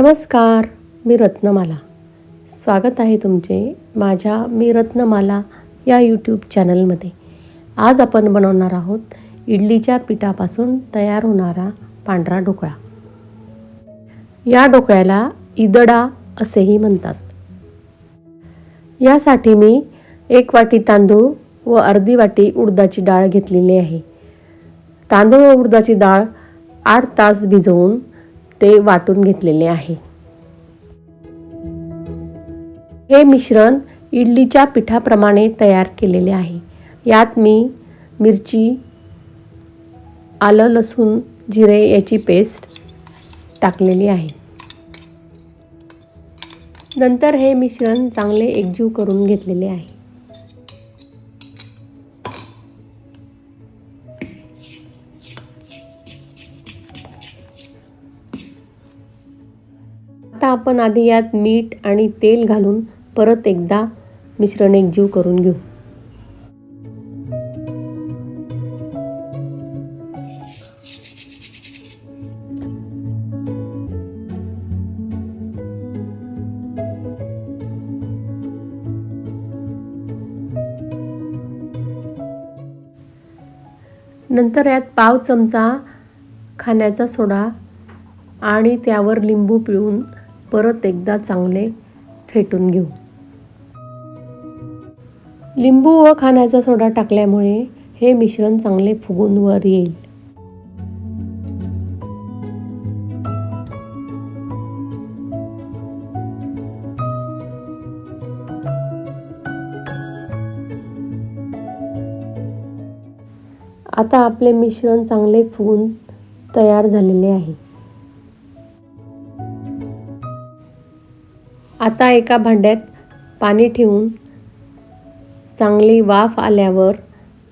नमस्कार मी रत्नमाला. स्वागत आहे तुमचे माझ्या मी रत्नमाला या यूट्यूब चॅनलमध्ये आज आपण बनवणार आहोत इडलीच्या पिठापासून तयार होणारा पांढरा ढोकळा. या ढोकळ्याला इदडा असेही म्हणतात. यासाठी मी एक वाटी तांदूळ व अर्धी वाटी उडदाची डाळ घेतलेली आहे. तांदूळ व उडदाची डाळ आठ तास भिजवून ते वाटून घेतलेले आहे. हे मिश्रण इडलीच्या पिठाप्रमाणे तयार केलेले आहे. यात मी मिरची आलं लसूण जिरे याची पेस्ट टाकलेली आहे. नंतर हे मिश्रण चांगले एकजीव करून घेतलेले आहे. आता आपण आधी यात मीठ आणि तेल घालून परत एकदा मिश्रण एकजीव करून घेऊ. नंतर यात पाव चमचा खाण्याचा सोडा आणि त्यावर लिंबू पिळून परत एकदा चांगले फेटून घेऊ. लिंबू व खाण्याचा सोडा टाकल्यामुळे हे मिश्रण चांगले फुगून वर येईल. आता आपले मिश्रण चांगले फुगून तयार झालेले आहे. आता एका भांड्यात पाणी ठेवून चांगली वाफ आल्यावर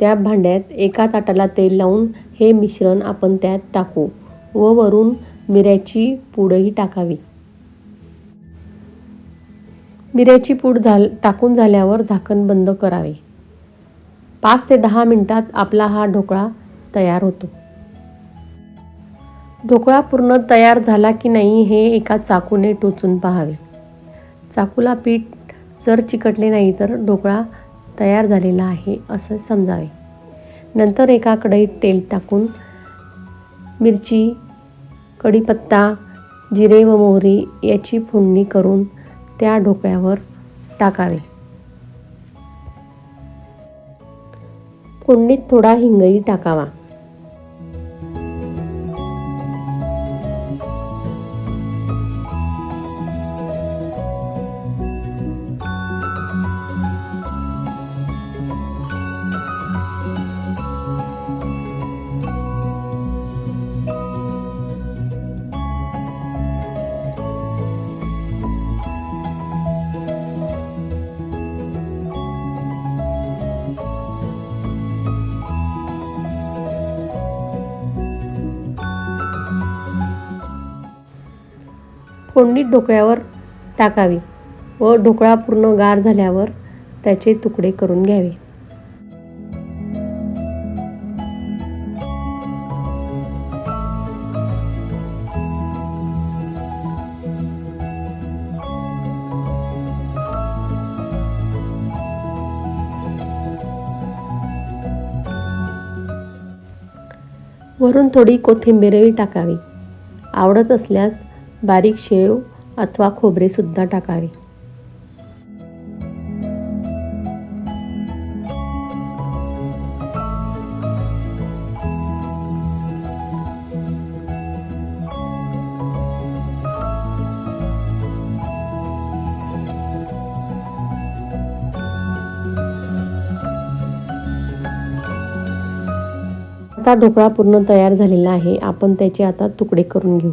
त्या भांड्यात एका ताटाला तेल लावून हे मिश्रण आपण त्यात टाकू व वरून मिऱ्याची पूडही टाकावी. मिऱ्याची पूड झाल टाकून झाल्यावर झाकण बंद करावे. पाच ते दहा मिनटात आपला हा ढोकळा तयार होतो. ढोकळा पूर्ण तयार झाला की नाही हे एका चाकूने टोचून पाहावे. चाकूला पीठ जर चिकटले नाही तर ढोकळा तयार झालेला आहे असं समजावे. नंतर एका कढईत तेल टाकून मिरची कढीपत्ता जिरे व मोहरी याची फोडणी करून त्या ढोकळ्यावर टाकावे. फोडणीत थोडा हिंगही टाकावा. फोडणीत ढोकळ्यावर टाकावी व ढोकळा पूर्ण गार झाल्यावर त्याचे तुकडे करून घ्यावे. वरून थोडी कोथिंबीरही टाकावी. आवडत असल्यास बारीक शेव अथवा खोबरेसुद्धा टाकावे. आता ढोकळा पूर्ण तयार झालेला आहे. आपण त्याचे आता तुकडे करून घेऊ.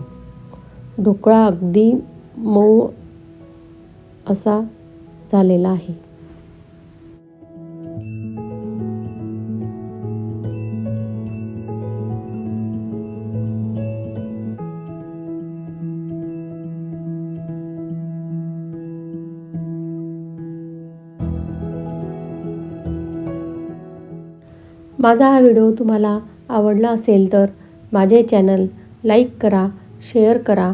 ढोकळा अगदी मऊ असा झालेला आहे. माझा हा व्हिडिओ तुम्हाला आवडला असेल तर माझे चॅनल लाईक करा शेअर करा